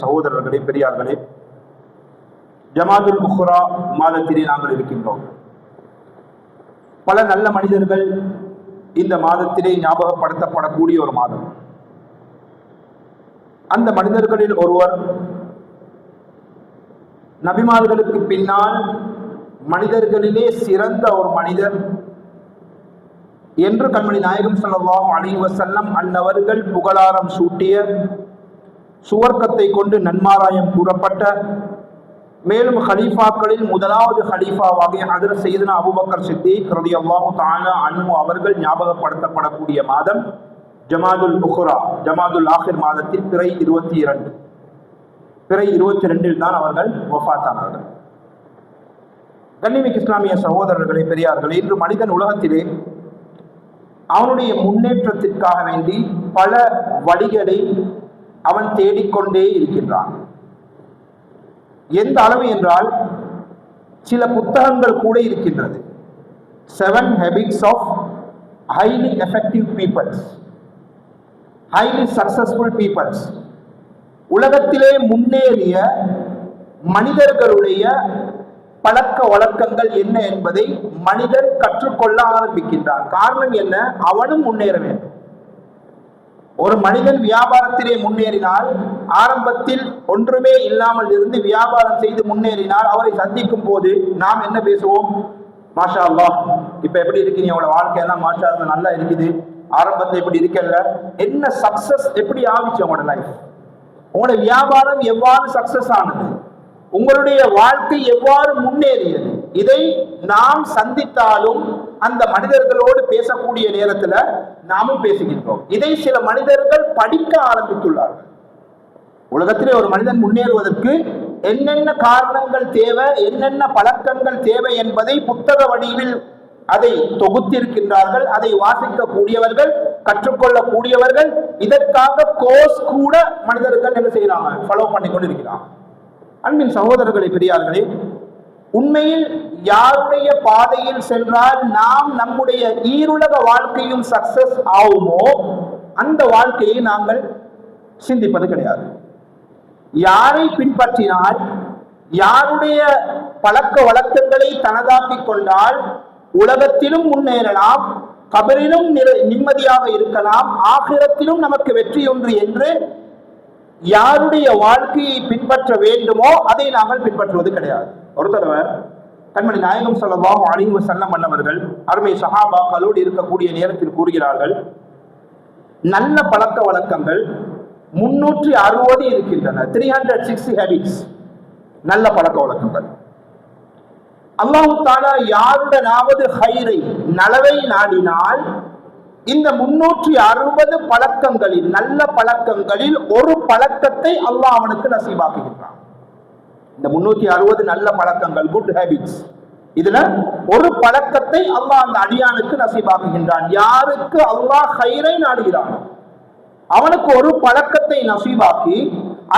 சகோதரர்களே பெரியார்களே ஜமாதுல் முஹ்ரா மாதத்திலே நாங்கள் இருக்கின்றோம். பல நல்ல மனிதர்கள் இந்த மாதத்திலே ஞாபகப்படுத்தப்படக்கூடிய ஒரு மாதம். அந்த மனிதர்களில் ஒருவர் நபிமார்களுக்கு பின்னால் மனிதர்களிலே சிறந்த ஒரு மனிதர் என்று கண்மணி நாயகம் சொல்லவா அலைஹி வஸல்லம் அன்னவர்கள் புகழாரம் சூட்டிய சுவர்க்கத்தை கொண்டு நன்மாராயம் கூறப்பட்ட மேலும் ஹலீஃபாக்களில் முதலாவது ஹலீஃபாவாகிய ஹதரத் சையதுனா அபூபக்கர் சித்திக் ரலியல்லாஹு தானா அன்மு அவர்கள் ஞாபகப்படுத்தப்படக்கூடிய மாதம் ஜமாதுல் புஹுரா ஜமாதுல் ஆஹிர் மாதத்தில் பிறை இருபத்தி இரண்டு பிறை இருபத்தி ரெண்டில் தான் அவர்கள் வஃபாத்தானார்கள் கண்ணிமிக் இஸ்லாமிய சகோதரர்களே பெரியார்களே இன்று மனிதன் உலகத்திலே அவனுடைய முன்னேற்றத்திற்காக வேண்டி பல வழிகளை அவன் தேடிக்கொண்டே இருக்கின்றான். எந்த அளவு என்றால் சில புத்தகங்கள் கூட இருக்கின்றது. Seven habits of highly effective peoples highly successful peoples உலகத்திலே முன்னேறிய மனிதர்களுடைய பழக்க வழக்கங்கள் என்ன என்பதை மனிதன் கற்றுக்கொள்ள ஆரம்பிக்கின்றான். காரணம் என்ன? அவனும் முன்னேற வேண்டும். ஒரு மனிதன் வியாபாரத்திலே முன்னேறினால் ஆரம்பத்தில் ஒன்றுமே இல்லாமல் இருந்து வியாபாரம் செய்து முன்னேறினால் அவரை சந்திக்கும் போது நாம் என்ன பேசுவோம்? மாஷா அல்லா இப்ப எப்படி நீ உங்களோட வாழ்க்கை எல்லாம்? மாஷா அல்லா நல்லா இருக்குது. ஆரம்பத்தில் இப்படி இருக்கல என்ன சக்சஸ் எப்படி ஆவிச்சு உங்களோட லைஃப் உங்களோட வியாபாரம் எவ்வாறு சக்சஸ் ஆனது? உங்களுடைய வாழ்க்கை எவ்வாறு முன்னேறியது? இதை நாம் சந்தித்தாலும் அந்த மனிதர்களோடு பேசக்கூடிய நேரத்துல நாமும் பேசுகின்றோம். இதை சில மனிதர்கள் படிக்க ஆரம்பித்துள்ளார்கள். உலகத்திலே ஒரு மனிதன் முன்னேறுவதற்கு என்னென்ன காரணங்கள் தேவை என்னென்ன பழக்கங்கள் தேவை என்பதை புத்தக வடிவில் அதை தொகுத்திருக்கின்றார்கள். அதை வாசிக்கக்கூடியவர்கள் கற்றுக்கொள்ளக்கூடியவர்கள் இதற்காக கோர்ஸ் கூட மனிதர்கள் என்ன செய்யறாங்க? ஃபாலோ பண்ணி கொண்டு அன்பின் சகோதரர்களை பெரியார்களே உண்மையில் யாருடைய பாதையில் சென்றால் நாம் நம்முடைய ஈருலக வாழ்க்கையும் சக்சஸ் ஆகுமோ அந்த வாழ்க்கையை நாங்கள் சிந்திப்பது கிடையாது. யாரை பின்பற்றினால் யாருடைய பழக்க வழக்கங்களை தனதாக்கிக் கொண்டால் உலகத்திலும் முன்னேறலாம் கபரிலும் நிம்மதியாக இருக்கலாம் ஆகிரத்திலும் நமக்கு வெற்றி ஒன்று என்று யாருடைய வாழ்க்கையை பின்பற்ற வேண்டுமோ அதை நாங்கள் பின்பற்றுவது கிடையாது. ஒரு தடவை கண்மணி நாயகம் ஸல்லல்லாஹு அலைஹி வஸல்லம் அன்னவர்கள் அருமை சஹாபாக்களோடு இருக்கக்கூடிய நேரத்தில் கூறுகிறார்கள் நல்ல பழக்க வழக்கங்கள் முன்னூற்றி அறுபது இருக்கின்றன. த்ரீ ஹண்ட்ரட் சிக்ஸ்டி ஹேபிட்ஸ் நல்ல பழக்க வழக்கங்கள். அல்லாஹு தாலா யாருடனாவது ஹைரை நலவை நாடினால் இந்த முன்னூற்றி அறுபது பழக்கங்களில் நல்ல பழக்கங்களில் ஒரு பழக்கத்தை அல்லாஹ் அவனுக்கு நசீபாக்குகின்றான். இந்த முன்னூத்தி அறுபது நல்ல பழக்கங்கள் குட் ஹேபிட்ஸ் இதுல ஒரு பழக்கத்தை அல்லாஹ் அந்த அடியானுக்கு நசீபாக்குகின்றான். யாருக்கு அல்லாஹ் ஹைரை நாடுகிறான் அவனுக்கு ஒரு பழக்கத்தை நசீபாக்கி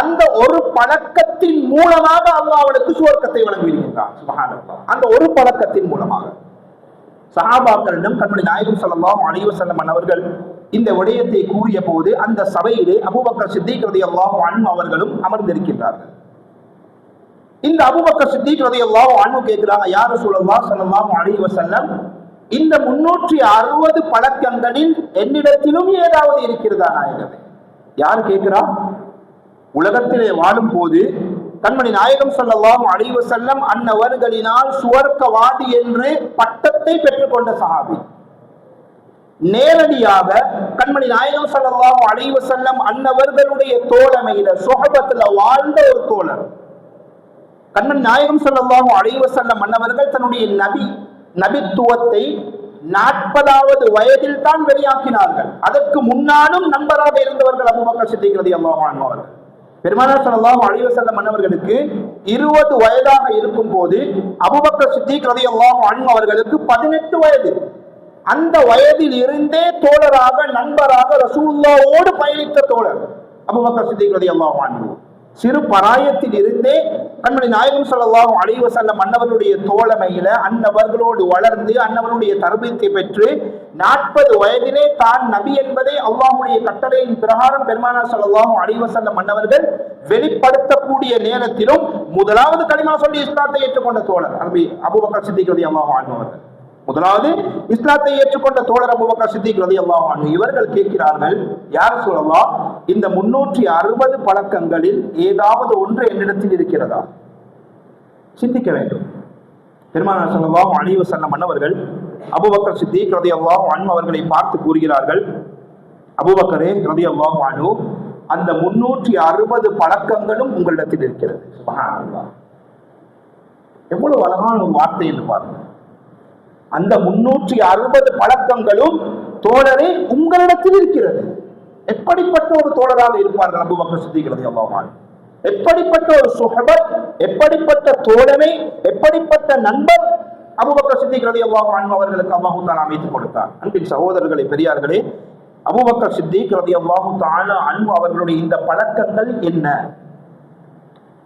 அந்த ஒரு பழக்கத்தின் மூலமாக அல்லாஹ் அவனுக்கு சுவர்க்கத்தை வழங்கிவிடுகின்றான். சுபஹானல்லாஹ். அந்த ஒரு பழக்கத்தின் மூலமாக. சஹாபாக்களிடம் தன்னுடைய நாயகம் சொல்லலாம் அலைஹி செல்லம் அவர்கள் இந்த விடயத்தை கூறிய போது அந்த சபையிலே அபுபக்கர் சித்திக் ரதி அல்லாஹ் அன்பு அவர்களும் அமர்ந்திருக்கின்றார்கள். இந்த அபுபக்கர் சித்திக் ரதி அல்லாஹ் அன்பு கேட்கிறாங்க யாரு ரசூலுல்லாஹ் சொல்லலாம் அலைஹி செல்லம் இந்த முன்னூற்றி அறுபது பழக்கங்களில் என்னிடத்திலும் ஏதாவது இருக்கிறதா நாயகமே? யார் கேட்கிறா உலகத்திலே வாழும் போது கண்மணி நாயகம் சொல்லலாம் அழிவு செல்லம் அன்னவர்களினால் சுவர்க்கவாதி என்று பட்டத்தை பெற்றுக்கொண்ட சஹாபி. நேரடியாக கண்மணி நாயகம் சொல்லலாம் அழிவு செல்லம் அன்னவர்களுடைய தோழமையில சுகபத்துல வாழ்ந்த ஒரு தோழர். கண்மணி நாயகம் சொல்லலாம் அழிவு செல்லம் அன்னவர்கள் தன்னுடைய நபி நபித்துவத்தை நாற்பதாவது வயதில் தான் வெளியாக்கினார்கள். அதற்கு முன்னாலும் நண்பராக இருந்தவர்கள் அபூபக்கர் சித்திக்கிறது ரலியல்லாஹு அவர்கள். பெருமானார் ஸல்லல்லாஹு அலைஹி செல்ல அன்னவர்களுக்கு இருபது வயதாக இருக்கும் போது அபூபக்கர் சித்திக் ரலியல்லாஹு அண் அவர்களுக்கு பதினெட்டு வயது. அந்த வயதில் இருந்தே தோழராக நண்பராக ரசூல்லாவோடு பயணித்த தோழர் அபூபக்கர் சித்திக் எல்லாம் அன்ஹு. சிறு பராயத்தில் இருந்தே கண்மணி நாயகம் சொல்லலாம் அலைஹி வஸல்லம் அன்னவருடைய தோழமையில அன்னவர்களோடு வளர்ந்து அன்னவருடைய தருமத்தை பெற்று நாற்பது வயதிலே தான் நபி என்பதை அல்லாஹுடைய கட்டளையின் பிரகாரம் பெருமானா சொல்லலாம் அலைஹி வஸல்லம் அன்னவர்கள் வெளிப்படுத்தக்கூடிய நேரத்திலும் முதலாவது களிமா சொல்லி இஸ்லாத்தை ஏற்றுக்கொண்ட தோழர். அபி அபுபக்கர் சித்திக் ரதி அல்லாஹ் அவர்கள். முதலாவது இஸ்லாத்தை ஏற்றுக்கொண்ட தோழர் அபுபக்கர் சித்திக் ரதி அல்லாஹ் இவர்கள் கேட்கிறார்கள் யார் சொல்லலாம் இந்த முன்னூற்றி அறுபது பழக்கங்களில் ஏதாவது ஒன்று என்னிடத்தில் இருக்கிறதா? சிந்திக்க வேண்டும். பெருமானார் ஸல்லல்லாஹு அணிவு வஸல்லம் மன்னவர்கள் அபுபக்கர் சித்திக் ரலியல்லாஹு அன் அவர்களை பார்த்து கூறுகிறார்கள் அபூபக்கரே ரலியல்லாஹு அனு அந்த முன்னூற்றி அறுபது பழக்கங்களும் உங்களிடத்தில் இருக்கிறது. எவ்வளவு அழகான ஒரு வார்த்தை என்று பாருங்கள். அந்த முன்னூற்றி அறுபது பழக்கங்களும் தோழரே உங்களிடத்தில் இருக்கிறது. எப்படிப்பட்ட ஒரு தோழராக இருப்பார்கள் அபூபக்கர் சித்திக் சித்திக்கிறது அன்ஹு? எப்படிப்பட்ட ஒரு சுகபத் எப்படிப்பட்ட தோழமை எப்படிப்பட்ட நண்பர் அபுபக்கர் சித்திக்கிறது ரலியல்லாஹு அவர்களுக்கு அல்லாஹு அமைத்துக் கொடுத்தார். அன்பின் சகோதரர்களே பெரியார்களே அபுபக்கர் சித்திக் ரலியல்லாஹு தஆலா அன்பு அவர்களுடைய இந்த பழக்கங்கள் என்ன?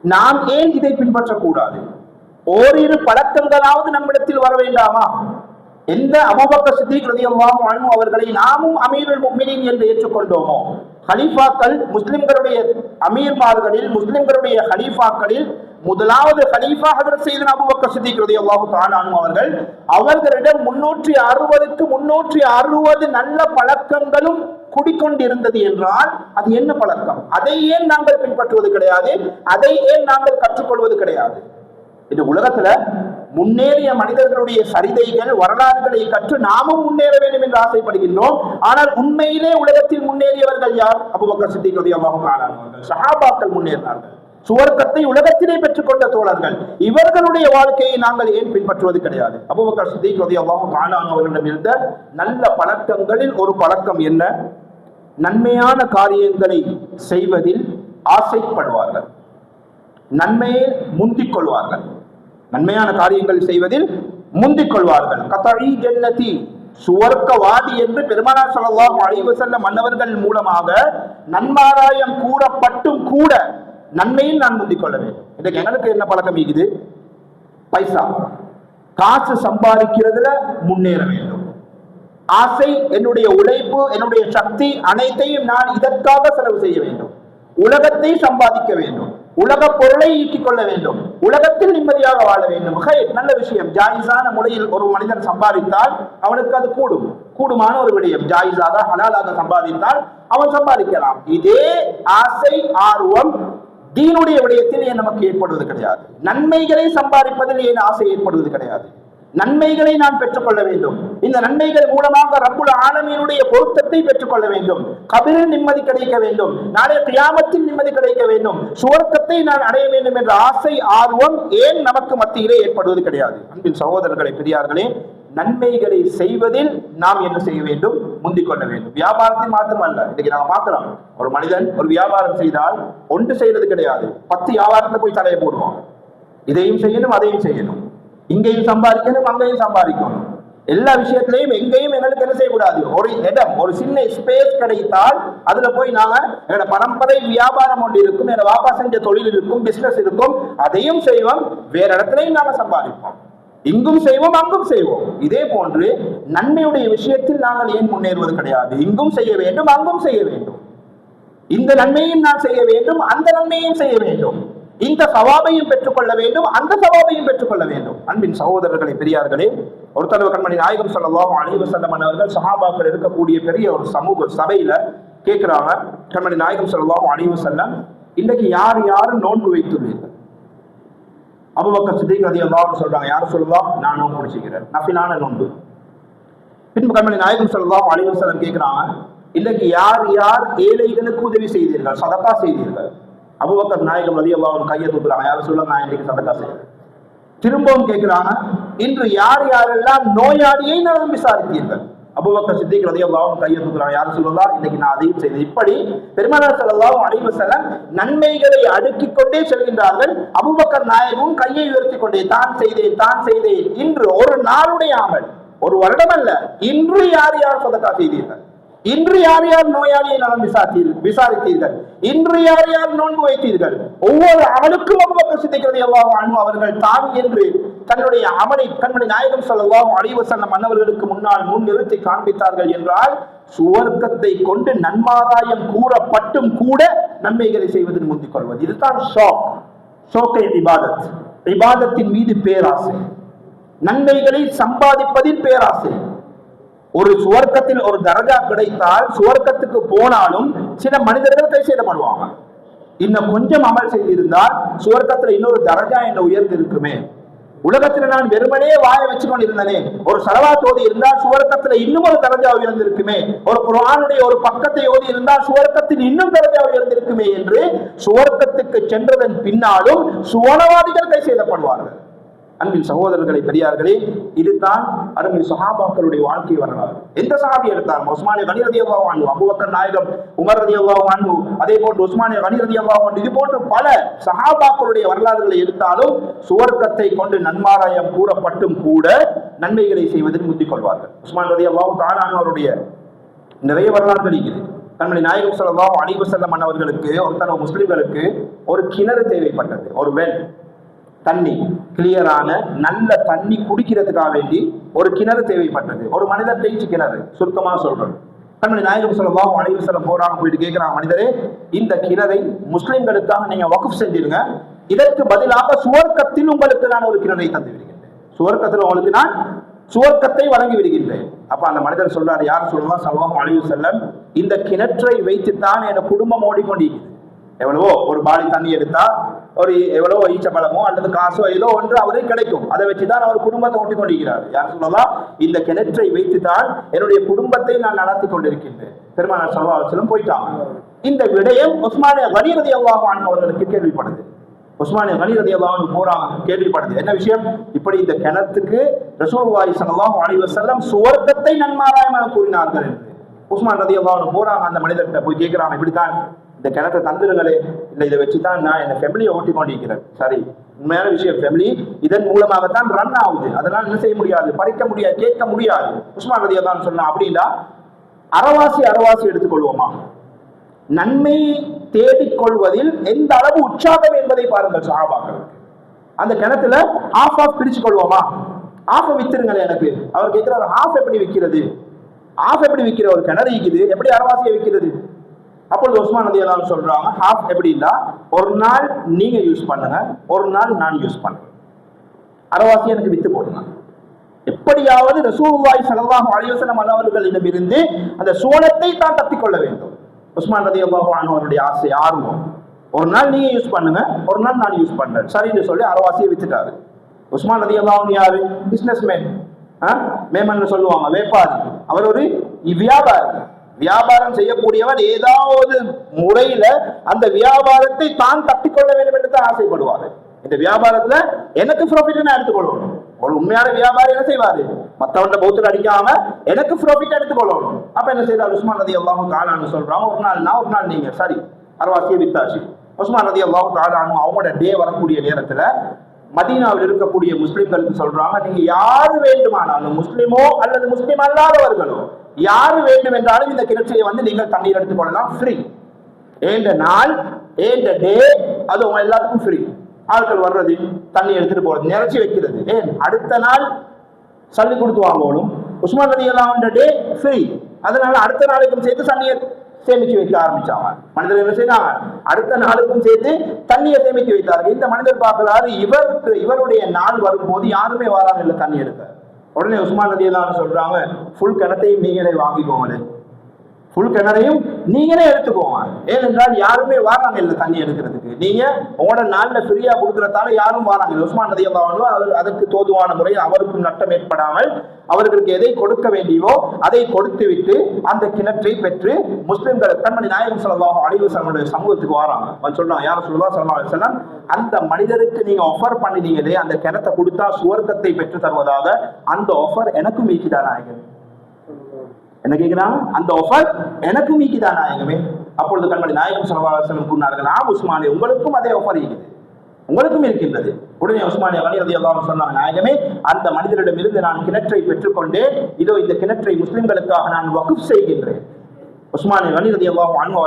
நாம் ஏன் இதை பின்பற்றக்கூடாது? ஓரிரு பழக்கங்களாவது நம்மிடத்தில் வர வேண்டாமா? எந்த அபூபக்கர் சித்திக் ரலியல்லாஹு அன்ஹு அவர்களை நாமும் அமீருல் முஃமினீன் என்று ஏற்றுக்கொண்டோமோ? ஹலீஃபாக்கள் முஸ்லிம்களுடைய அமீர்மார்களில் முஸ்லிம்களுடைய ஹலீஃபாக்களில் முதலாவது ஹலீஃபா ஹதரத் செய்தன் அபூபக்கர் சித்திக் ரலியல்லாஹு தஆலா அவர்கள் அவர்களிடம் முன்னூற்றி அறுபதுக்கு முன்னூற்றி அறுபது நல்ல பழக்கங்களும் குடிக்கொண்டிருந்தது என்றால் அது என்ன பழக்கம்? அதை ஏன் நாங்கள் பின்பற்றுவது கிடையாது? அதை ஏன் நாங்கள் கற்றுக்கொள்வது கிடையாது? இந்த உலகத்துல முன்னேறிய மனிதர்களுடைய சரிதைகள் வரலாறுகளை கற்று நாமும் முன்னேற வேண்டும் என்று ஆசைப்படுகின்றோம். ஆனால் உண்மையிலே உலகத்தில் முன்னேறியவர்கள் யார்? அபுபக்கர் சித்திக் ரலியல்லாஹு தஆலா சஹாபாக்கள் முன்னேறினார்கள். சுவர்க்கத்தை உலகத்திலே பெற்றுக்கொண்ட தோழர்கள். இவர்களுடைய வாழ்க்கையை நாங்கள் ஏன் பின்பற்றுவது கிடையாது? அபுபக்கர் சித்திக் ரலியல்லாஹு தஆலா இருந்த நல்ல பழக்கங்களில் ஒரு பழக்கம் என்ன? நன்மையான காரியங்களை செய்வதில் ஆசைப்படுவார்கள். நன்மையை முந்திக் கொள்வார்கள். நன்மையான காரியங்கள் செய்வதில் முந்திக் கொள்வார்கள் கதழி ஜன்னதி. சுவர்க்கவாதி என்று பெருமானார் ஸல்லல்லாஹு அழிவு செல்ல மன்னவர்கள் மூலமாக நன்மாராயம் கூறப்பட்டும் கூட நன்மையில் நான் முந்திக் கொள்ள இன்றைக்கு எங்களுக்கு என்ன பழக்கம் இருக்குது? பைசா. காசு சம்பாதிக்கிறதுல முன்னேற வேண்டும். ஆசை என்னுடைய உழைப்பு என்னுடைய சக்தி அனைத்தையும் நான் இதற்காக செலவு செய்ய வேண்டும். உலகத்தை சம்பாதிக்க வேண்டும். உலக பொருளை ஈட்டிக் கொள்ள வேண்டும். உலகத்தில் நிம்மதியாக வாழ வேண்டும். ஹை, நல்ல விஷயம். ஜாயிஸான முறையில் ஒரு மனிதன் சம்பாதித்தால் அவனுக்கு அது கூடும். கூடுமான ஒரு விடயம். ஜாயிஸாக ஹலாலாக சம்பாதித்தால் அவன் சம்பாதிக்கலாம். இதே ஆசை ஆர்வம் தீனுடைய விடயத்தில் ஏன் நமக்கு ஏற்படுவது கிடையாது? நன்மைகளை சம்பாதிப்பதில் ஏன் ஆசை ஏற்படுவது கிடையாது? நன்மைகளை நான் பெற்றுக்கொள்ள வேண்டும். இந்த நன்மைகள் மூலமாக ரப்புல் ஆலமீனுடைய பொருத்தத்தை பெற்றுக்கொள்ள வேண்டும். கபிரில் நிம்மதி கிடைக்க வேண்டும். நாளைய கியாமத்தில் நிம்மதி கிடைக்க வேண்டும். சுவர்க்கத்தை நான் அடைய வேண்டும் என்ற ஆசை ஆர்வம் ஏன் நமக்கு மத்தியிலே ஏற்படுவது கிடையாது? அன்பின் சகோதரர்களை பெரியார்களே நன்மைகளை செய்வதில் நாம் என்ன செய்ய வேண்டும்? முந்திக் கொள்ள வேண்டும். வியாபாரத்தில் மாத்திரமல்ல. இன்னைக்கு நாங்க பார்க்கிறோம். ஒரு மனிதன் ஒரு வியாபாரம் செய்தால் ஒன்று செய்யறது கிடையாது. பத்து வியாபாரத்தை போய் தலையை போடுவோம் இதையும் செய்யணும் அதையும் செய்யணும். இங்கேயும் சம்பாதிக்கணும் அங்கேயும் சம்பாதிக்கணும். எல்லா விஷயத்திலையும் எங்கேயும் எங்களுக்கு என்ன செய்யக்கூடாது? ஒரு இடம் ஒரு சின்ன ஸ்பேஸ் கிடைத்தால் அதுல போய் நாங்க என்னோட பரம்பரை வியாபாரம் ஒன்று இருக்கும் என்னோட வாப்பா செஞ்ச தொழில் இருக்கும் பிசினஸ் இருக்கும் அதையும் செய்வோம் வேற இடத்துலையும் நாம சம்பாதிப்போம். இங்கும் செய்வோம் அங்கும் செய்வோம். இதே போன்று நன்மையுடைய விஷயத்தில் நாங்கள் ஏன் முன்னேறுவது கிடையாது? இங்கும் செய்ய வேண்டும் அங்கும் செய்ய வேண்டும். இந்த நன்மையும் நான் செய்ய வேண்டும் அந்த நன்மையும் செய்ய வேண்டும். இந்த சவாபையும் பெற்றுக்கொள்ள வேண்டும் அந்த சவாபையும் பெற்றுக்கொள்ள வேண்டும். அன்பின் சகோதரர்களை பெரியார்களே ஒரு தலைவர் கண்மணி நாயகம் சொல்லலாம் அலைஹி வஸல்லம் அவர்கள் சஹாபாக்கள் இருக்கக்கூடிய பெரிய ஒரு சமூக சபையில கேட்கிறாங்க கண்மணி நாயகம் சொல்லலாம் அலைஹி செல்லம் இன்னைக்கு யார் யார் நோன்பு வைத்துள்ளீர்கள்? அபுபக்கர் சித்திக் ரலியல்லாஹு சொல்றாங்க யார் சொல்லுவா நான் நோன்பு பிடிச்சிக்கிறேன் நஃபிலான நோன்பு. பின்பு கண்மணி நாயகம் சொல்லலாம் அலைஹி செல்லம் கேட்கிறாங்க இன்னைக்கு யார் யார் ஏழைகளுக்கு உதவி செய்தீர்கள்? சதக்கா செய்தீர்கள்? அபுபக்கர் நாயகம் அவன் கையை தூக்குறாங்க யாரும் சொல்ல நான் இன்னைக்கு சதக்கா செய்யறேன் திரும்பவும் கேட்கிறாங்க இன்று யார் யாரெல்லாம் நோயாளியை நலம் விசாரித்தீர்கள்? அபுபக்கர் சித்திக் ரலியல்லாஹு கையை தூக்குறாங்க யாரும் சொல்லலாம் இன்னைக்கு நான் அதையும் செய்தேன். இப்படி பெருமானார் செல்லாவும் அலைஹி செல்ல நன்மைகளை அடுக்கிக் கொண்டே செல்கின்றார்கள். அபுபக்கர் நாயகமும் கையை உயர்த்தி கொண்டே தான் செய்தேன் தான் செய்தேன். இன்று ஒரு நாளுடைய அமல் ஒரு வருடம் அல்ல இன்று யார் யார் சதக்கா செய்தீர்கள்? இன்று யார் யார் நோயாளியை நலம் விசாரித்தீர்கள் விசாரித்தீர்கள்? இன்று யார் யார் நோன்பு வைத்தீர்கள்? ஒவ்வொரு அமலுக்கும் அவ்வளவு சித்திக்கிறது எவ்வளவு அன்பு அவர்கள் தாவி என்று தன்னுடைய அமலை கண்மணி நாயகம் சொல்லலாம் அழிவு செல்ல மன்னவர்களுக்கு முன்னால் முன் நிறுத்தி காண்பித்தார்கள் என்றால் சுவர்க்கத்தை கொண்டு நன்மாராயம் கூறப்பட்டும் கூட நன்மைகளை செய்வதில் முந்திக் கொள்வது இதுதான் ஷோக். ஷோக்கை இபாதத். இபாதத்தின் மீது பேராசை. நன்மைகளை சம்பாதிப்பதில் பேராசை. ஒரு சுவர்க்கத்தில் ஒரு தரஜா கிடைத்தால் சுவர்க்கத்துக்கு போனாலும் சில மனிதர்கள் கை செய்யப்படுவாங்க இன்னும் கொஞ்சம் அமல் செய்திருந்தால் சுவர்க்கத்துல இன்னொரு தரஜா என்ன உயர்ந்து இருக்குமே. உலகத்துல நான் வெறுமனே வாய வச்சு கொண்டிருந்தனே. ஒரு சலவா தோதி இருந்தால் சுவர்க்கத்துல இன்னும் ஒரு தரஜா உயர்ந்திருக்குமே. ஒரு குரானுடைய ஒரு பக்கத்தை ஓதி இருந்தால் சுவர்க்கத்தில் இன்னும் தரஜா உயர்ந்திருக்குமே என்று சுவர்க்கத்துக்கு சென்றதன் பின்னாலும் சுவனவாதிகள் கை செய்யப்படுவார்கள் அன்பின் சகோதரர்களை பெரியார்களே இதுதான் அருமை சஹாபாக்களுடைய வாழ்க்கை வரலாறு. எந்த சஹாபி எடுத்தார் உஸ்மானிய கனி ரதி அல்லாஹ் அபுபக்கர் நாயகம் உமர் ரதி அல்லாஹ் அதே போன்று உஸ்மானிய கனி ரதி அல்லாஹ் இது போன்று பல சஹாபாக்களுடைய வரலாறுகளை எடுத்தாலும் சுவர்க்கத்தை கொண்டு நன்மாராயம் கூறப்பட்டும் கூட நன்மைகளை செய்வதில் முந்திக் கொள்வார்கள். உஸ்மான் ரதி அல்லாஹ் தானானவருடைய நிறைய வரலாறுகள் இருக்குது. தன்னுடைய நாயகம் சொல்லலாம் அனைவர் செல்லம் மன்னவர்களுக்கு ஒரு தனது முஸ்லிம்களுக்கு ஒரு கிணறு தேவைப்பட்டது ஒரு வெல் தண்ணி கிளியரான நல்ல தண்ணி குடிக்கிறதுக்காக வேண்டி ஒரு கிணறு தேவைப்பட்டது. ஒரு மனிதர் பேச்சு கிணறு சுருக்கமா சொல்றது தன்னுடைய நாயகம் சொல்லலாம் அலைவு செல்ல போறாங்க போயிட்டு கேட்கிறாங்க மனிதரே இந்த கிணறை முஸ்லிம்களுக்காக நீங்க வகுப்பு செஞ்சிருங்க. இதற்கு பதிலாக சுவர்க்கத்தில் உங்களுக்கு நான் ஒரு கிணறை தந்து விடுகின்றேன். சுவர்க்கத்தில் உங்களுக்கு நான் சுவர்க்கத்தை வழங்கி விடுகின்றேன். அப்ப அந்த மனிதர் சொல்றாரு யார் சொல்லலாம் சல்வாம் அழிவு செல்லம் இந்த கிணற்றை வைத்துத்தான் என் குடும்பம் ஓடிக்கொண்டிருக்கிறது. எவ்வளவோ ஒரு பாலி தண்ணி எடுத்தா ஒரு எவ்வளவோ ஈச்சப்பழமோ அல்லது காசோ ஏதோ ஒன்று அவருக்கு கிடைக்கும். அதை வச்சுதான் அவர் குடும்பத்தை ஓட்டி கொண்டிருக்கிறார். யார் சொல்லலாம் இந்த கிணற்றை வைத்துதான் என்னுடைய குடும்பத்தை நான் நடத்தி கொண்டிருக்கின்றேன். பெருமானார் சல்லா போயிட்டாங்க இந்த விடயம் உஸ்மானிய கனிரதி அல்லாஹ் அவர்களுக்கு கேள்விப்படுது. உஸ்மானிய கனிரதி அல்லாஹ் போறாங்க கேள்விப்படுது. என்ன விஷயம்? இப்படி இந்த கிணத்துக்கு ரசூலுல்லாஹி ஸல்லல்லாஹு வாணிவர் வஸல்லம் சுவர்க்கத்தை நன்மாராயமாக கூறினார்கள் என்று. உஸ்மான் ரதி அல்லாஹ் போறாங்க அந்த மனிதர்கிட்ட போய் கேட்கிறாங்க இப்படித்தான் இந்த கிணத்தை தந்துருங்களே. இல்லை இதை வச்சு தான் நான் என் ஃபேமிலியை ஓட்டி கொண்டிருக்கிறேன் சரி உண்மையான விஷயம் ஃபேமிலி இதன் மூலமாகத்தான் ரன் ஆகுது. அதெல்லாம் என்ன செய்ய முடியாது? பறிக்க முடியாது கேட்க முடியாது. உஸ்மான் ரதியா தான் சொன்னா அப்படின்னா அறவாசி அறவாசி எடுத்துக்கொள்வோமா? நன்மை தேடிக் கொள்வதில் எந்த அளவு உற்சாகம் என்பதை பாருங்கள் சஹாபாக்கள். அந்த கிணத்துல ஆஃப் ஆஃப் பிரிச்சு கொள்வோமா ஆஃப் வித்துருங்களேன் எனக்கு. அவர் கேட்கிறார் ஆஃப் எப்படி விற்கிறது ஆஃப் எப்படி விற்கிற ஒரு கிணறு இருக்குது எப்படி அறவாசியை விற்கிறது அப்பொழுது உஸ்மான் நதி எல்லாம் சொல்றாங்க ஹாஃப் எப்படின்னா ஒரு நாள் நீங்க யூஸ் பண்ணுங்க ஒரு நாள் நான் யூஸ் பண்ணுங்க அறவாசி எனக்கு வித்து போடுங்க. எப்படியாவது ரசூலுல்லாஹி ஸல்லல்லாஹு அலைஹி வஸல்லம் அவர்களிடம் இருந்து அந்த சோளத்தை தான் தப்பிக்கொள்ள வேண்டும். உஸ்மான் ரதி அல்லாஹ் அவருடைய ஆசை ஆர்வம். ஒரு நாள் நீங்க யூஸ் பண்ணுங்க ஒரு நாள் நான் யூஸ் பண்றேன். சரின்னு சொல்லி அறவாசியை வித்துட்டாரு. உஸ்மான் ரதி அல்லாஹ் யாரு? பிசினஸ் மேன் மேமன் சொல்லுவாங்க வேப்பாரி. அவர் ஒரு வியாபாரி. வியாபாரம் செய்யக்கூடியவன் ஏதாவது முறையில அந்த வியாபாரத்தை தான் தப்பிக்கொள்ள வேண்டும் என்று தான் ஆசைப்படுவார். இந்த வியாபாரத்துல எனக்கு ப்ராஃபிட் எடுத்துக்கொள்ளணும் ஒரு உண்மையான வியாபாரி என்ன செய்வாரு? மத்தவன் பௌத்தர் அடிக்காம எனக்கு ப்ராஃபிட் எடுத்துக்கொள்ளணும் அப்ப என்ன செய்யறாரு உஸ்மான் நதி அல்லாஹும் காலான்னு சொல்றாங்க ஒரு நாள் நான் ஒரு நாள் நீங்க சரி அறுவாசியை வித்தாச்சு. உஸ்மான் நதி அல்லாஹும் காலானும் அவங்களோட டே வரக்கூடிய நேரத்துல மதீனாவில் இருக்கக்கூடிய முஸ்லிம்களுக்கு சொல்றாங்க நீங்க யாரு வேண்டுமானாலும் முஸ்லிமோ அல்லது முஸ்லிம் அல்லாதவர்களோ யாரு வேண்டும் என்றாலும் இந்த கிணற்றையை வந்து நீங்கள் தண்ணீர் எடுத்து போடலாம் ஃப்ரீ ஏண்ட நாள் ஏண்ட டே அது உங்க எல்லாத்துக்கும் ஃப்ரீ ஆட்கள் வர்றது தண்ணி எடுத்துட்டு போறது நிறைச்சி வைக்கிறது. ஏன்? அடுத்த நாள் சல்லி கொடுத்து வாங்கணும். உஸ்மான் நதி எல்லாம் டே ஃப்ரீ அதனால அடுத்த நாளைக்கும் சேர்த்து தண்ணியை சேமிச்சு வைக்க ஆரம்பிச்சாங்க. மனிதர் என்ன செய்தாங்க? அடுத்த நாளுக்கும் சேர்த்து தண்ணியை சேமித்து வைத்தார்கள். இந்த மனிதர் பார்க்கிறாரு இவருக்கு இவருடைய நாள் வரும்போது யாருமே வராங்க இல்லை தண்ணி எடுக்க உடனே உஸ்மான் நதி எல்லாம் சொல்றாங்க ஃபுல் கிணத்தையும் நீங்களே வாங்கிக்கோங்களேன். ஃபுல் கிணறையும் நீங்களே எடுத்துக்கோங்க. ஏனென்றால் யாருமே வாராங்க இல்லை தண்ணி எடுக்கிறதுக்கு. நீங்க உங்களோட நாளில் ஃப்ரீயா கொடுக்கறதால யாரும் வாராங்க இல்லை. உஸ்மான் நதி அது அதற்கு தோதுவான முறையில் அவருக்கும் நட்டம் ஏற்படாமல் அவர்களுக்கு எதை கொடுக்க வேண்டியவோ அதை கொடுத்து விட்டு அந்த கிணற்றை பெற்று முஸ்லிம்கள் கண்மணி நாயகம் சொல்லலாம் அழிவு சமனுடைய சமூகத்துக்கு வராங்க? அவன் சொல்றாங்க யாரும் சொல்லுவா சொல்லலாம் சொல்லலாம் அந்த மனிதருக்கு நீங்க ஆஃபர் பண்ணினீங்களே அந்த கிணத்தை கொடுத்தா சுவர்க்கத்தை பெற்று தருவதாக அந்த ஆஃபர் எனக்கும் ஈக்கிதான் நாயகன். என்ன கேட்கிறான் அந்த ஆஃபர் எனக்கும் மீக்கிதா நாயகமே. அப்பொழுது கண்மணி நாயகம் சலவாசனம் கூறினார்கள் ஆம் உஸ்மானே உங்களுக்கும் அதே ஆஃபர் இருக்குது. உங்களுக்கும் இருக்கின்றது. உடனே உஸ்மானிய கணிரதி எல்லாம் சொன்னாங்க நாயகமே அந்த மனிதரிடமிருந்து நான் கிணற்றை பெற்றுக்கொண்டேன். இதோ இந்த கிணற்றை முஸ்லிம்களுக்காக நான் வகுப் செய்கின்றேன். உஸ்மானி அலி ரலியல்லாஹு அன்ஹு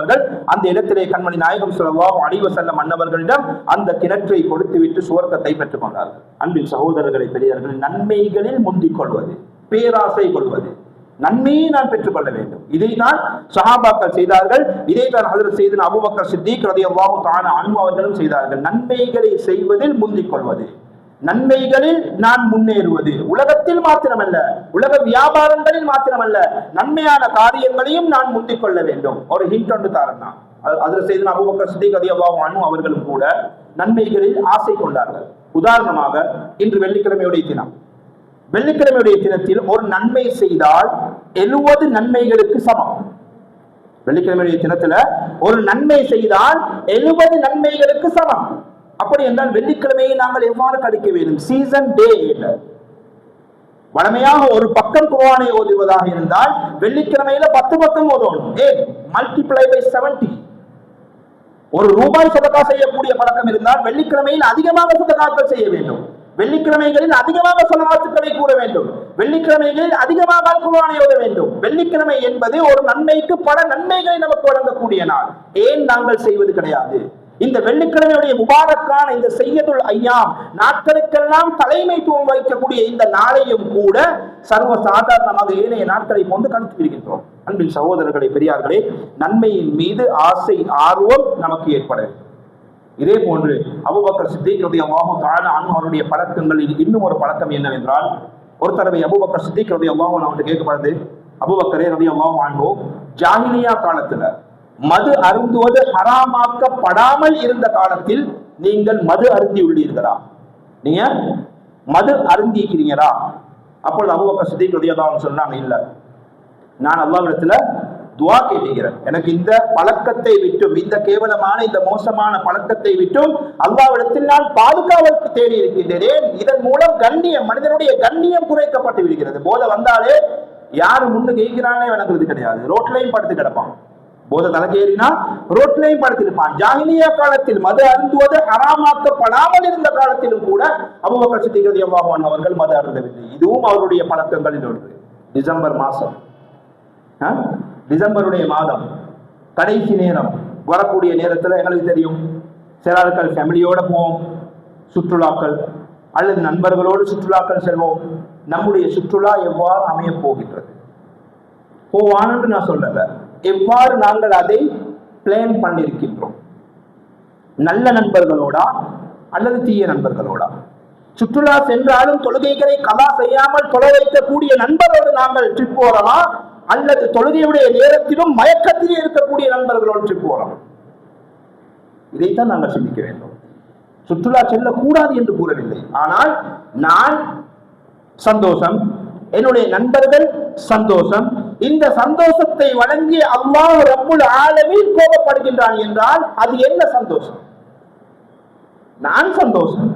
அந்த இடத்திலே கண்மணி நாயகம் ஸல்லல்லாஹு அலைஹி வஸல்லம் அன்னவர்களிடம் அந்த கிணற்றை கொடுத்துவிட்டு சுவர்க்கத்தை பெற்றுக் கொண்டார்கள் அன்பின் சகோதரர்களை பெரியவர்கள் நன்மைகளில் முந்திக் கொள்வது பேராசை கொள்வது நன்மையை நான் பெற்றுக்கொள்ள வேண்டும். இதைத்தான் சஹாபாக்கள் செய்தார்கள். இதைத்தான் ஹசரத் செய்தன் அபுபக்கர் சித்திக் ரலியல்லாஹு தான அன்பு அவர்களும் செய்தார்கள். நன்மைகளை செய்வதில் முந்திக் கொள்வது நன்மைகளில் நான் முன்னேறுவது. உலகத்தில் மாத்திரமல்ல உலக வியாபாரங்களில் மாத்திரமல்ல நன்மையான காரியங்களையும் நான் முந்திக் கொள்ள வேண்டும். ஒரு ஹிண்ட் ஒன்று தாரண்ணா அதில் செய்த அபுபக்கர் சித்திக் அவ்வாவும் அனு அவர்களும் கூட நன்மைகளில் ஆசை கொண்டார்கள். உதாரணமாக இன்று வெள்ளிக்கிழமையுடைய தினம். வெள்ளிக்கிழமையுடைய தினத்தில் ஒரு நன்மை செய்தால் எழுபது நன்மைகளுக்கு சமம். வெள்ளிக்கிழமையுடைய தினத்துல ஒரு நன்மை செய்தால் எழுபது நன்மைகளுக்கு சமம். அப்படி என்றால் வெள்ளிக்கிழமையை நாங்கள் எவ்வாறு கடிக்க வேண்டும்? சீசன் டே வழமையாக ஒரு பக்கம் குரானை ஓதுவதாக இருந்தால் வெள்ளிக்கிழமையில பத்து பக்கம் ஓதணும். ஏ மல்டிப்ளை பை செவன்டி ஒரு ரூபாய் சதக்கா செய்யக்கூடிய பழக்கம் இருந்தால் வெள்ளிக்கிழமையில் அதிகமாக சதக்காக்கள் செய்ய வேண்டும். வெள்ளிக்கிழமைகளில் அதிகமாக சொலவாத்துக்களை கூற வேண்டும். வெள்ளிக்கிழமைகளில் அதிகமாக குர்ஆனை ஓத வேண்டும். வெள்ளிக்கிழமை என்பது ஒரு நன்மைக்கு பல நன்மைகளை நமக்கு வழங்கக்கூடிய நாள். ஏன் நாங்கள் செய்வது கிடையாது? இந்த வெள்ளிக்கிழமையுடைய முபாரக்கான இந்த செய்யதுள் ஐயாம் நாட்களுக்கெல்லாம் தலைமைத்துவம் வகிக்கக்கூடிய இந்த நாளையும் கூட சர்வ சாதாரணமாக ஏனைய நாட்களை போன்று கணித்து விடுகின்றோம். அன்பின் சகோதரர்களே பெரியார்களே நன்மையின் மீது ஆசை ஆர்வம் நமக்கு ஏற்பட இதே போன்று அபுபக்கர் சித்திக் ரலியல்லாஹு காண அன்ஹு அவருடைய பழக்கங்களில் இன்னும் ஒரு பழக்கம் என்னவென்றால் ஒரு தடவை அபுபக்கர் சித்திக் ரலியல்லாஹு அன்ஹு அவர்கிட்ட கேட்கப்படுது அபுபக்கரே ரலியல்லாஹு அன்ஹு ஜாகினியா காலத்துல மது அருந்துவது ஹராமாக்கப்படாமல் இருந்த காலத்தில் நீங்கள் மது அருந்தி உள்ளீர்களா? நீங்க மது அருந்திக்கிறீங்களா? அப்பொழுது அபுபக்கர் சித்திக் ரலியல்லாஹு அன்ஹு சொன்னாங்க இல்ல. நான் அல்லாவிடத்துல துவா கேட்டுகிறேன் எனக்கு இந்த பழக்கத்தை விட்டும் இந்த கேவலமான இந்த மோசமான பழக்கத்தை விட்டும் அல்லாவிடத்தில் நான் பாதுகாவலுக்கு தேடி இருக்கின்றேன். இதன் மூலம் கண்ணியம் மனிதனுடைய கண்ணியம் குறைக்கப்பட்டு விடுகிறது. போதை வந்தாலே யாரு முன்னு கேட்கிறானே விளங்குறது கிடையாது. ரோட்லையும் படுத்து கிடப்பான். போதை தலைக்கேறினா ரோட்லையும் படுத்திருப்பான் ஜாகிலியா காலத்தில் மது அருந்துவது அறாமாக்கப்படாமல் இருந்த காலத்திலும் கூட அபுபக்கர் சித்திக் அவர்கள் மது அருந்தவில்லை. இதுவும் அவருடைய பழக்கங்களில் ஒன்று. டிசம்பர் மாசம். டிசம்பருடைய மாதம் கடைசி நேரம் வரக்கூடிய நேரத்துல எங்களுக்கு தெரியும். சில ஆட்கள் ஃபேமிலியோட போவோம் சுற்றுலாக்கள் அல்லது நண்பர்களோடு சுற்றுலாக்கள் செல்வோம். நம்முடைய சுற்றுலா எவ்வாறு அமையப் போகின்றது? போவான்னு நான் சொல்லல. எவ்வாறு நாங்கள் அதை பிளான் பண்ணியிருக்கின்றோம் நல்ல நண்பர்களோடா அல்லது தீய நண்பர்களோடா? சுற்றுலா சென்றாலும் தொழுகைகளை கலா செய்யாமல் தொலை வைக்கக்கூடிய நண்பரோடு நாங்கள் ட்ரிப் போறோமா? அல்லது தொழுகையுடைய நேரத்திலும் மயக்கத்திலே இருக்கக்கூடிய நண்பர்களோடு ட்ரிப் போறோம். இதைத்தான் நாங்கள் சிந்திக்க வேண்டும். சுற்றுலா செல்லக்கூடாது என்று கூறவில்லை. ஆனால் நான் சந்தோஷம் என்னுடைய நண்பர்கள் சந்தோஷம் இந்த சந்தோஷத்தை வழங்கி அல்லாஹ் ரப்புல் ஆலமீன் கோபப்படுகின்றான் என்றால் அது என்ன சந்தோஷம்? நான் சந்தோஷம்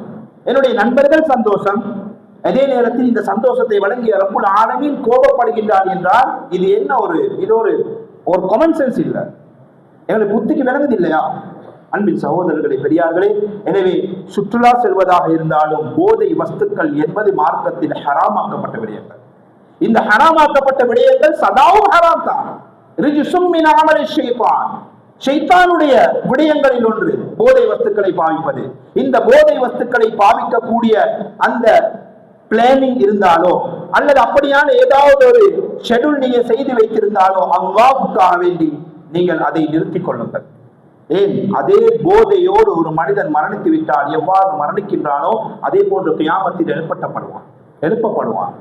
என்னுடைய நண்பர்கள் சந்தோஷம் அதே நேரத்தில் இந்த சந்தோஷத்தை வழங்கிய ரப்புல் ஆலமின் கோபப்படுகின்றான் என்றால் இது என்ன ஒரு இது ஒரு ஒரு காமன் சென்ஸ் இல்லை. எங்களுக்கு புத்திக்கு விளங்குது இல்லையா? அன்பின் சகோதரர்களே பெரியார்களே எனவே சுற்றுலா செல்வதாக இருந்தாலும் போதை வஸ்துக்கள் என்பது மார்க்கத்தில் ஹராமாக்கப்பட்ட விடயங்கள். இந்த ஹராமாக்கப்பட்ட விடயங்கள் சதாவும் ஹராம் தான். ரிஜுசும் மின் ஷைத்தானுடைய விடயங்களில் ஒன்று போதை வஸ்துக்களை பாவிப்பது. இந்த போதை வஸ்துக்களை பாவிக்கக்கூடிய அந்த பிளானிங் இருந்தாலோ அல்லது அப்படியான ஏதாவது ஒரு ஷெட்யூல் நீங்க செய்து வைத்திருந்தாலோ அல்லாவுக்காக வேண்டி நீங்கள் அதை நிறுத்திக் கொள்ளுங்கள். ஏன்? அதே போதையோடு ஒரு மனிதன் மரணித்து விட்டால் எவ்வாறு மரணிக்கின்றானோ அதே போன்று கியாமத்தில் எழுப்பட்டப்படுவான். எழுப்பப்படுவான்.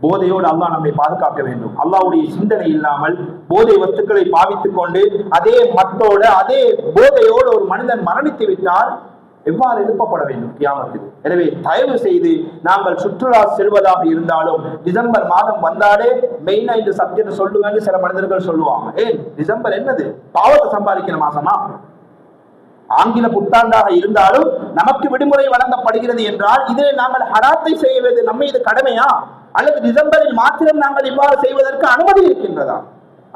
போதையோடு அல்லாஹ் நம்மை பாதுகாக்க வேண்டும். அல்லாவுடைய சிந்தனை இல்லாமல் போதை வத்துக்களை பாவித்துக் கொண்டு அதே மத்தோட அதே போதையோடு ஒரு மனிதன் மரணித்து விட்டால் எவ்வாறு எழுப்பப்பட வேண்டும் கியாமத்தில்? எனவே தயவு செய்து நாங்கள் சுற்றுலா செல்வதாக இருந்தாலும் டிசம்பர் மாதம் வந்தாலே மெயினா இந்த சப்ஜெக்ட் சொல்லுவேன்னு சில மனிதர்கள் சொல்லுவாங்க. ஏன் டிசம்பர் என்னது? பாவத்தை சம்பாதிக்கிற மாசமா? ஆங்கில புத்தாண்டாக இருந்தாலும் நமக்கு விடுமுறை வழங்கப்படுகிறது என்றால் இதில் நாங்கள் ஹராத்தை செய்வது நம்ம இது கடமையா? அல்லது டிசம்பரில் மாத்திரம் நாங்கள் இவ்வாறு செய்வதற்கு அனுமதி இருக்கின்றதா?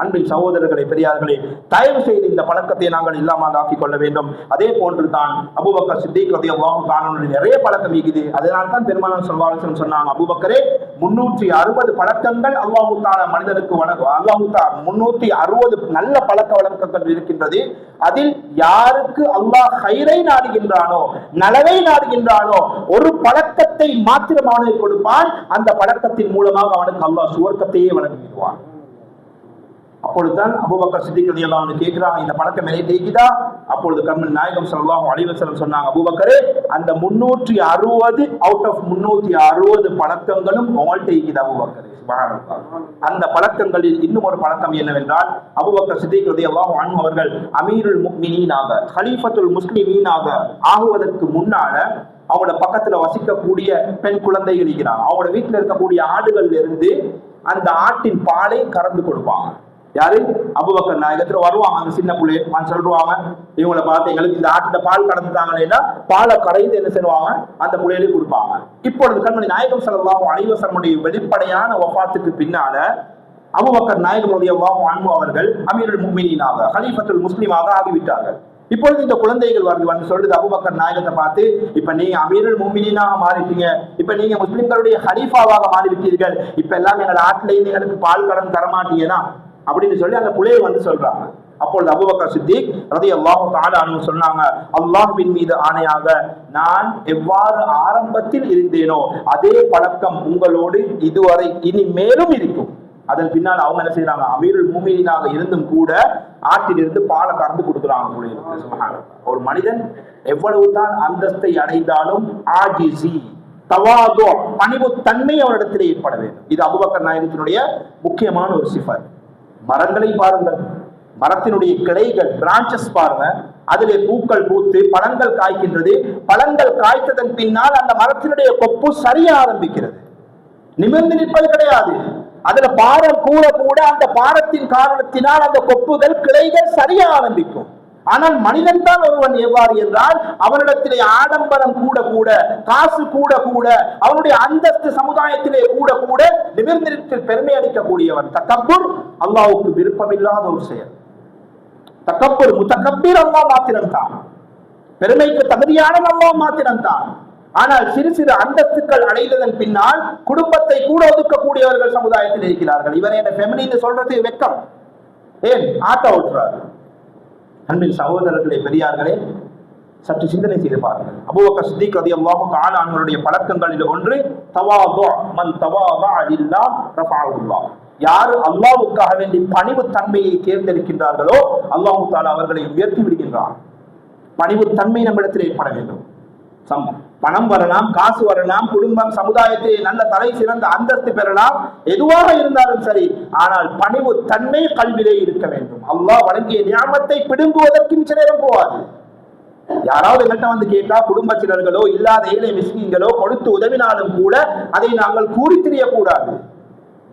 அன்பின் சகோதரர்களை பெரியார்களே தயவு செய்து இந்த பழக்கத்தை நாங்கள் இல்லாமல் ஆக்கிக் கொள்ள வேண்டும். அதே போன்று தான் அபுபக்கர் சித்திக் ரதியல்லாஹு காணொலி நிறைய பழக்கம் இருக்குது. அதனால தான் பெருமானார் சொல்வாசம் சொன்னாங்க அபுபக்கரே முன்னூற்றி அறுபது பழக்கங்கள் அல்லாஹு மனிதனுக்கு வழங்கும் அல்லாஹு முன்னூத்தி அறுபது நல்ல பழக்க வழக்கங்கள் இருக்கின்றது. அதில் யாருக்கு அல்லாஹ் ஹைரை நாடுகின்றானோ நலவை நாடுகின்றானோ ஒரு பழக்கத்தை மாத்திரம் அவனுக்கு கொடுப்பான். அந்த பழக்கத்தின் மூலமாக அவனுக்கு அல்லாஹ் சுவர்க்கத்தையே வழங்கிடுவான் அப்பொழுதுதான் அபுபக்கர் சித்திக் ரதி அல்லாஹ் கேட்கிறாங்க இந்த பழக்கம் என்னை தேய்க்குதா? அப்பொழுது கர்மன் நாயகம் ஸல்லல்லாஹு அலிவசலம் சொன்னாங்க அபூபக்கரே அந்த முன்னூற்றி அறுபது அவுட் ஆஃப் முன்னூற்றி அறுபது பழக்கங்களும் உங்கள்கிட்ட இருக்குது அபூபக்கரே? அந்த பழக்கங்களில் இன்னும் ஒரு பழக்கம் என்னவென்றால் அபுபக்கர் சித்திக் ரலியல்லாஹு அன்ஹு அவர்கள் அமீருல் முக்மினீனாக ஹலீஃபத்துல் முஸ்லிமீனாக ஆகுவதற்கு முன்னால அவங்களோட பக்கத்துல வசிக்கக்கூடிய பெண் குழந்தைகள் இருக்கிறாங்க. அவங்களோட வீட்டுல இருக்கக்கூடிய ஆடுகள்ல இருந்து அந்த ஆட்டின் பாலை கறந்து கொடுப்பாங்க. யாரு? அபுபக்கர் நாயகத்துல வருவாங்க அந்த சின்ன பிள்ளை சொல்லுவாங்க இவங்கள பார்த்து எங்களுக்கு இந்த ஆட்டிட்ட பால் கடந்துட்டாங்கன்னா பாலை கடைந்து என்ன செய்வாங்க? அந்த பிள்ளைகளுக்கு கொடுப்பாங்க. இப்பொழுது கண்மணி நாயகம் ஸல்லல்லாஹு அனைவசனுடைய வெளிப்படையான வஃபாத்துக்கு பின்னால அபுபக்கர் நாயகமுடைய அன்பு அவர்கள் அமீருல் முக்மினீனாக ஹலீஃபத்துல் முஸ்லீமாக ஆகிவிட்டார்கள். இப்பொழுது இந்த குழந்தைகள் வருது வந்து சொல்றது அபுபக்கர் நாயகத்தை பார்த்து இப்ப நீங்க அமீருல் முமினாக மாறிட்டீங்க. இப்ப நீங்க முஸ்லிம்களுடைய ஹலீஃபாவாக மாறிவிட்டீர்கள். இப்ப எல்லாம் எங்கள் ஆட்டிலேயே எங்களுக்கு பால் கடன் தரமாட்டீங்கன்னா அப்படின்னு சொல்லி அந்த புலையை வந்து சொல்றாங்க. அப்பொழுது அபுபக்கர் சித்திக் ரதி அல்லாஹு தாலான்னு சொன்னாங்க அல்லாஹ்வின் மீது ஆணையாக நான் எவ்வாறு ஆரம்பத்தில் இருந்தேனோ அதே பழக்கம் உங்களோடு இதுவரை இனி மேலும் இருக்கும். அதன் பின்னால் அவங்க என்ன செய்யறாங்க அமீருல் மூமியினாக இருந்தும் கூட ஆற்றிலிருந்து பாலை கறந்து கொடுக்குறாங்க ஒரு மனிதன் எவ்வளவு தான் அந்தஸ்தை அடைந்தாலும் ஆஜிசி தவாதோ பணிவு தன்மை அவரிடத்திலே ஏற்பட வேண்டும். இது அபுபக்கர் நாயகத்தினுடைய முக்கியமான ஒரு சிஃபர் மரங்களை பாருங்கள். மரத்தினுடைய கிளைகள் பிரான்ச்சஸ் பாருங்க. அதிலே பூக்கள் பூத்து பழங்கள் காய்க்கின்றது. பழங்கள் காய்த்ததன் பின்னால் அந்த மரத்தினுடைய கொப்பு சரிய ஆரம்பிக்கிறது. நிமிர்ந்து நிற்பது கிடையாது. அதுல பாரம் கூட கூட அந்த பாரத்தின் காரணத்தினால் அந்த கொப்புகள் கிளைகள் சரிய ஆரம்பிக்கும். ஆனால் மனிதன் தான் ஒருவன் எவ்வாறு என்றால் அவனிடத்திலே ஆடம்பரம் கூட கூட காசு கூட கூட அவனுடைய அந்தஸ்து சமுதாயத்திலே கூட கூட நிமிர்ந்து பெருமை அளிக்கக்கூடியவன். தக்கப்பூர் அல்லாவுக்கு விருப்பமில்லாத ஒரு செயல். தக்கப்பூர் முத்தக்கப்பீர் அல்லா மாத்திரம் தான் பெருமைக்கு தகுதியான அல்லா மாத்திரம் தான் ஆனால் சிறு சிறு அந்தஸ்துக்கள் அடைந்ததன் பின்னால் குடும்பத்தை கூட ஒதுக்கக்கூடியவர்கள் சமுதாயத்தில் இருக்கிறார்கள். இவரை என்ன ஃபெமினின்னு சொல்றது வெட்கம் ஏன்? ஆட்ட ஓட்டுறாரு அன்பின் சகோதரர்களே பெரியார்களே சற்று சிந்தனை செய்து பாருங்கள். அபூபக்கர் சித்திக் ரலியல்லாஹு தஆலா அன்ஹுடைய பழக்கங்களில் ஒன்று தவாதோ மன் தவாதா இல்லா ரஃபாவுல்லா யார் அல்லாவுக்காக வேண்டி பணிவு தன்மையை தேர்ந்தெடுக்கின்றார்களோ அல்லாஹு தாலா அவர்களை உயர்த்தி விடுகின்றார் பணிவு தன்மை நம்மிடத்தில் ஏற்பட வேண்டும். சம் பணம் வரலாம் காசு வரலாம் குடும்பம் சமுதாயத்தை நல்ல தலை சிறந்த அந்தஸ்து பெறலாம். எதுவாக இருந்தாலும் சரி ஆனால் பணிவு தன்மை கல்விலே இருக்க வேண்டும். அல்லாஹ் வழங்கிய ஞாபகத்தை பிடுங்குவதற்கு மிச்ச நேரம் போவாது யாராவது எங்கள்கிட்ட வந்து கேட்டா குடும்பத்தினர்களோ இல்லாத ஏழை மிஸ்கிங்களோ கொடுத்து உதவினாலும் கூட அதை நாங்கள் கூறி தெரியக்கூடாது.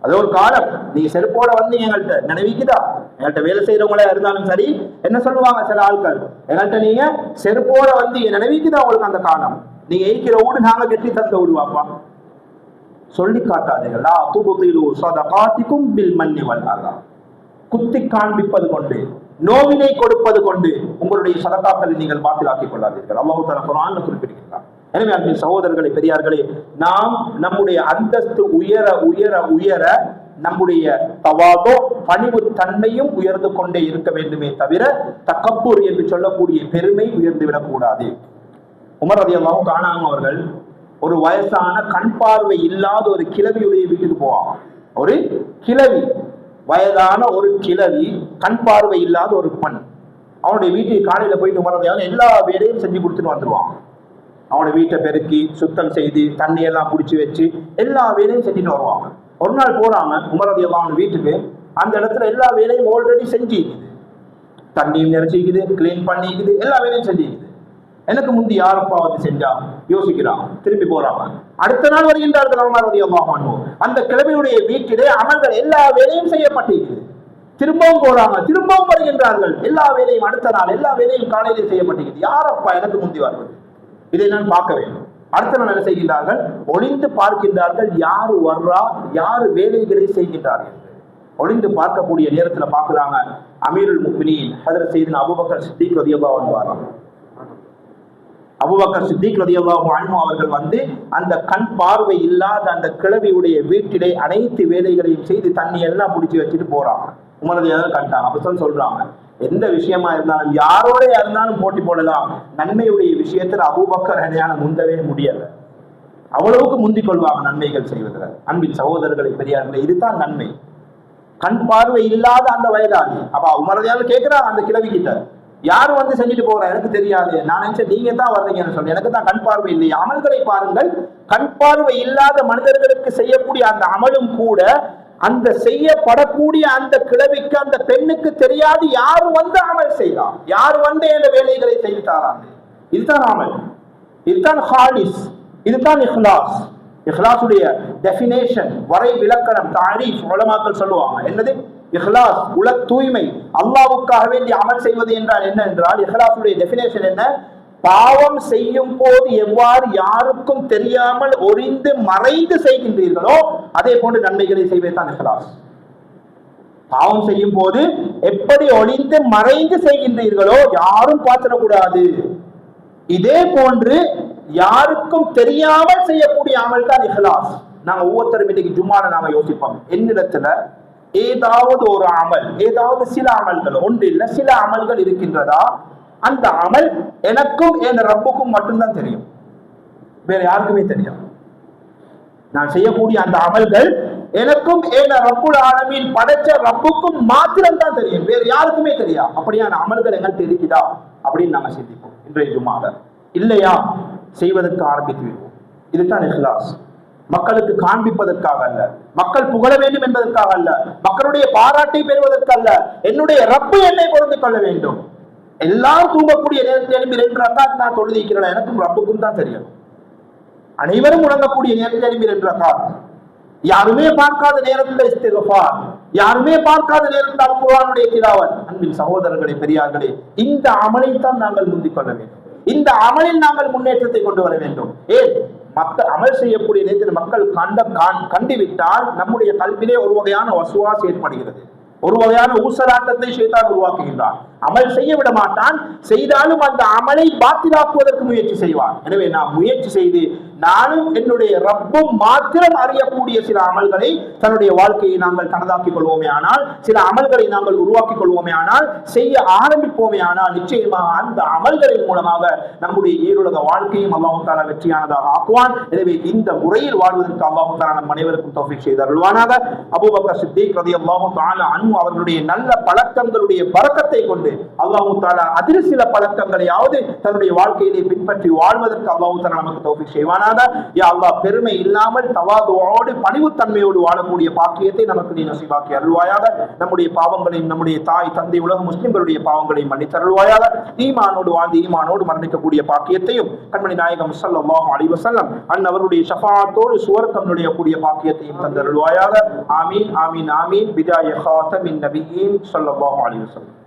அது ஒரு காலம். நீங்க செருப்போட வந்து எங்கள்கிட்ட நினைவிக்குதா? எங்கள்கிட்ட வேலை செய்யறவங்களா இருந்தாலும் சரி என்ன சொல்லுவாங்க சில ஆட்கள்? எங்கள்கிட்ட நீங்க செருப்போட வந்து நினைவிக்குதா உங்களுக்கு அந்த காலம்? நீங்க எய்க்கிற வீடு நாங்க கட்டி தந்த விடுவாப்பா சொல்லி காட்டாதீர்கள் லா துபுதிலு சதகாத்திக்கும் பில் மன்னி வல்லாதா குத்தி காண்பிப்பது கொண்டு நோவினை கொடுப்பது கொண்டு உங்களுடைய சதகாக்களை நீங்கள் பாத்திலாக்கிக் கொள்ளாதீர்கள். அல்லாஹு தஆலா குர்ஆன்ல குறிப்பிடுகிறார் எனவே அன்பின் சகோதரர்களே பெரியார்களே நாம் நம்முடைய அந்தஸ்து உயர உயர உயர நம்முடைய தவாதோ பணிவு தன்மையும் உயர்ந்து கொண்டே இருக்க வேண்டுமே தவிர தக்கப்பூர் என்று சொல்லக்கூடிய பெருமை உயர்ந்து விடக்கூடாது. உமர் ரதியல்லாஹு காணாம அவர்கள் ஒரு வயசான கண் பார்வை இல்லாத ஒரு கிழவியுடைய வீட்டுக்கு போவாங்க. ஒரு கிழவி வயதான ஒரு கிழவி கண் பார்வை இல்லாத ஒரு பெண். அவனுடைய வீட்டுக்கு காலையில போயிட்டு உமர் எல்லா வேலையும் செஞ்சு கொடுத்துட்டு வந்துடுவான் அவனோட வீட்டை பெருக்கி சுத்தம் செய்து தண்ணி எல்லாம் பிடிச்சி வச்சு எல்லா வேலையும் செஞ்சுட்டு வருவாங்க. ஒரு நாள் போறாங்க உமரதி அவன் வீட்டுக்கு. அந்த இடத்துல எல்லா வேலையும் ஆல்ரெடி செஞ்சுக்குது. தண்ணியும் நிறைச்சிக்குது கிளீன் பண்ணிக்குது எல்லா வேலையும் செஞ்சுக்குது. எனக்கு முந்தி யாரப்பா வந்து செஞ்சா? யோசிக்கிறான் திரும்பி போறாங்க அடுத்த நாள் வருகின்றார்கள் உமரதி அல்லாஹ் அந்த கிழமையுடைய வீட்டிலே அமல்கள் எல்லா வேலையும் செய்யப்பட்டிருக்குது திரும்பவும் போறாங்க. திரும்பவும் வருகின்றார்கள். எல்லா வேலையும் அடுத்த நாள் எல்லா வேலையும் காலையிலே செய்யப்பட்டிருக்குது யாரப்பா எனக்கு முந்தி வருவது? இதை நான் பார்க்க வேண்டும். அடுத்த நாள் என்ன செய்கின்றார்கள்? ஒளிந்து பார்க்கின்றார்கள். யாரு வர்றா? யாரு வேலைகளை செய்கின்றார்கள் ஒளிந்து பார்க்கக்கூடிய நேரத்துல பாக்குறாங்க அமீருல் முக்மினீன் ஹதரத் சையதுனா அபுபக்கர் சித்திக் ரதியபா அன்ஹு அபுபக்கர் சித்திக் ரதியல்லாஹு அன்பு அவர்கள் வந்து அந்த கண் பார்வை இல்லாத அந்த கிழவியுடைய வீட்டிலே அனைத்து வேலைகளையும் செய்து தண்ணி எல்லாம் பிடிச்சி வச்சுட்டு போறாங்க உமரதியாக கண்டாங்க அப்ப சொல்லி சொல்றாங்க. எந்த விஷயமா இருந்தாலும் யாரோட இருந்தாலும் போட்டி போடலாம். நன்மையுடைய விஷயத்துல அபுபக்கர் அணையான முந்தவே முடியல. அவ்வளவுக்கு முந்திக் கொள்வாங்க நன்மைகள் செய்வதில். அன்பின் சகோதரர்களை பெரியார்களே இதுதான் நன்மை. கண் பார்வை இல்லாத அந்த வயதாளி அப்ப உமரதியால கேட்கிறாங்க அந்த கிழவி கிட்ட யார் வந்து செஞ்சுட்டு போறா எனக்கு தெரியாது. நான் நினைச்சேன் நீங்க தான் வர்றீங்கன்னு சொல்லி. எனக்கு தான் கண் பார்வை இல்லை. அமல்களை பாருங்கள். கண் பார்வை இல்லாத மனிதர்களுக்கு செய்யக்கூடிய அந்த அமலும் கூட அந்த செய்யப்படக்கூடிய அந்த கிழவிக்கு அந்த பெண்ணுக்கு தெரியாது யார் வந்து அமல் செய்யலாம் யார் வந்து இந்த வேலைகளை செய்து தாராங்க இதுதான் அமல். இதுதான் ஹாலிஸ் இதுதான் இஹ்லாஸ். இஹ்லாஸுடைய டெஃபினேஷன் வரை விளக்கணம் தாரீஃப் உலமாக்கள் சொல்லுவாங்க. என்னது? இஹ்லாஸ் உல தூய்மை. அல்லாவுக்காக வேண்டி அமல் செய்வது என்றால் என்ன என்றால் இஹ்லாஸுடைய டெபினேஷன் என்ன? பாவம் செய்யும் போது எவ்வாறு யாருக்கும் தெரியாமல் ஒறிந்து மறைந்து செய்கின்றீர்களோ அதே போன்று நன்மைகளை செய்வது தான் இஹ்லாஸ். பாவம் செய்யும் போது எப்படி ஒளிந்து மறைந்து செய்கின்றீர்களோ யாரும் பார்த்திடக்கூடாது. இதே போன்று யாருக்கும் தெரியாமல் செய்யக்கூடிய அமல் தான் இஹ்லாஸ். நாங்க ஒவ்வொருத்தரும் இன்னைக்கு ஜும்மான நாம யோசிப்போம். என்னிடத்துல ஏதாவது ஒரு அமல் ஏதாவது சில அமல்கள் ஒன்று இல்ல சில அமல்கள் இருக்கின்றதா? அந்த அமல் எனக்கும் என் ரப்புக்கும் மட்டும்தான் தெரியும். வேற யாருக்குமே தெரியும் நான் செய்யக்கூடிய அந்த அமல்கள் எனக்கும் என் ரப்புல் ஆலமின் படைச்ச ரப்புக்கும் மாத்திரம் தான் தெரியும். வேற யாருக்குமே தெரியா அப்படியான அமல்கள் எங்கள்கிட்ட இருக்குதா? அப்படின்னு நாங்க சிந்திப்போம். இன்றைய ஜும்மால இல்லையா? செய்வதற்கு ஆரம்பித்து விடுவோம். இதுதான் இஹ்லாஸ். மக்களுக்கு காண்பிப்பதற்காக அல்ல. மக்கள் புகழ வேண்டும் என்பதற்காக அல்ல. மக்களுடைய பாராட்டை பெறுவதற்கு அல்ல. என்னுடைய ரப்பு என்னை பொருந்து கொள்ள வேண்டும். எல்லாரும் தூங்கக்கூடிய நேரத்தில் எழுப்பி ரெண்டு நான் நான் தொழுதிக்கிறேன் எனக்கும் ரப்புக்கும் தான் தெரியும். அனைவரும் உணங்கக்கூடிய நேரத்தில் எழுப்பி ரெண்டு யாருமே பார்க்காத நேரத்தில் யாருமே பார்க்காத நேரத்தில் அல் குர்ஆனுடைய அன்பின் சகோதரர்களே பெரியார்களே இந்த அமலைத்தான் நாங்கள் முந்திக் கொள்ள வேண்டும். இந்த அமலில் நாங்கள் முன்னேற்றத்தை கொண்டு வர வேண்டும். ஏன்? மக்கள் அமல் செய்யக்கூடிய நேரத்தில் மக்கள் கண்ட காண்- கண்டுவிட்டால் நம்முடைய கல்விலே ஒரு வகையான வசுவாஸ் ஏற்படுகிறது. ஒரு வகையான ஊசலாட்டத்தை செய்தால் உருவாக்குகின்றான். அமல் செய்ய விட மாட்டான். செய்தாலும் அந்த அமலை பாத்திராக்குவதற்கு முயற்சி செய்வான். எனவே நாம் முயற்சி செய்து நானும் என்னுடைய ரப்பும் மாத்திரம் அறியக்கூடிய சில அமல்களை தன்னுடைய வாழ்க்கையை நாங்கள் தனதாக்கிக் கொள்வோமே ஆனால் சில அமல்களை நாங்கள் உருவாக்கிக் கொள்வோமே ஆனால் செய்ய ஆரம்பிப்போமே ஆனால் நிச்சயமாக அந்த அமல்களின் மூலமாக நம்முடைய ஈருலக வாழ்க்கையும் அல்லாஹால வெற்றியானதாக ஆக்குவான். எனவே இந்த முறையில் வாழ்வதற்கு அல்லாஹால நம் அனைவருக்கும் தௌஃபீக் செய்து அருள்வானாக. அபூபக்கர் சித்திக் ரதி அல்லாஹு தாலா அன்பு அவர்களுடைய நல்ல பழக்கங்களுடைய பறக்கத்தை கொண்டு அல்லாஹு தாலா அதில் சில பழக்கங்களையாவது தன்னுடைய வாழ்க்கையிலே பின்பற்றி வாழ்வதற்கு அல்லாஹு தாலா நமக்கு தௌஃபீக் செய்வானாக. யா அல்லா பெருமை இல்லாமல் தவாதுவோடு பணிவுத்தன்மையோடு வாழக்கூடிய பாக்கியத்தை நமக்கு நீ நசிவாக்கி அருள்வாயாக. நம்முடைய பாவங்களையும் நம்முடைய தாய் தந்தை உலக முஸ்லிம்களுடைய பாவங்களையும் மன்னித்தருள்வாயாக ஈமானோடு வாழ்ந்து ஈமானோடு மரணிக்கக்கூடிய பாக்கியத்தையும் கண்மணி நாயகம் ஸல்லல்லாஹு அலைஹி அன் அன்னவருடைய ஷஃபாத்தோடு சுவர்க்கம் நுழையக்கூடிய பாக்கியத்தையும் தந்தருள்வாயாக. ஆமீன் ஆமீன் ஆமீன். பிதாய ஹாத்தமின் நபியீன் ஸல்லல்லாஹு